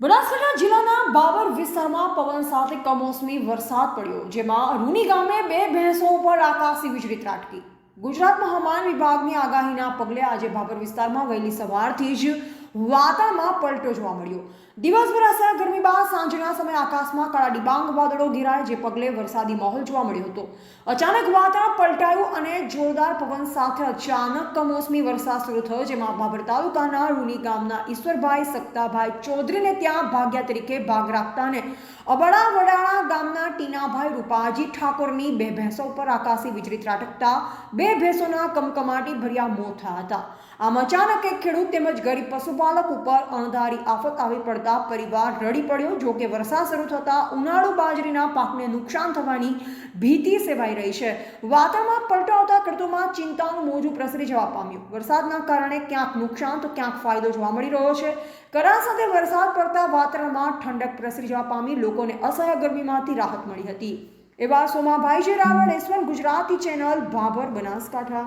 બનાસકાંઠા જિલ્લાના બાબર વિસ્તારમાં પવન સાથે કમોસમી વરસાદ પડ્યો, જેમાં રૂની ગામે બે ભેંસો ઉપર આકાશી વીજળી ત્રાટકી. ગુજરાતમાં હવામાન વિભાગની આગાહીના પગલે આજે બાબર વિસ્તારમાં વહેલી સવારથી જ વાતાવરણમાં પલટો જોવા મળ્યો. દિવસભર અસહ્ય ગરમી બાદ સાંજના સમયે આકાશમાં કાળા ડિબાંગ વાદળો ઘેરાય, જે પગલે વરસાદી માહોલ જોવા મળ્યો હતો. અચાનક વાતાવરણ પલટાયું અને જોરદાર પવન સાથે અચાનક કમોસમી વરસાદ શરૂ થયો, જેમાં ભાભર તાલુકાના રૂની ગામના ઈશ્વરભાઈ સક્તાભાઈ ચૌધરીને ત્યાં ભાગ્યા તરીકે ભાગ રાખતા અને અબડા વડાણા ગામના રૂપાજી ઠાકોરની બે ભેંસો ઉપર આકાશી વીજળી ત્રાટકતા બે ભેંસોના કમકમાટી ભર્યા મોત થયા હતા. આમ અચાનક એક ખેડૂત તેમજ ગરીબ પશુપાલક ઉપર અણધારી આફત આવી પડતા પરિવાર રડી પડ્યો. જો કે વરસાદ શરૂ થતાં ઉનાળુ બાજરીના પાકને નુકસાન થવાની ભીતિ સેવાઈ રહી છે. વાતાવરણમાં પલટો આવતા ખેડૂતોમાં ચિંતાનું મોજું પ્રસરી જવા પામ્યું. વરસાદના કારણે ક્યાંક નુકસાન તો ક્યાંક ફાયદો જોવા મળી રહ્યો છે. કરા સાથે વરસાદ પડતા વાતાવરણમાં ઠંડક પ્રસરી જવા પામી લોકોને અસહ્ય ગરમીમાંથી રાહત મળી હતી. એવા સોમાભાઈ જે Raval S one Gujarati channel Bhabhar Banaskantha.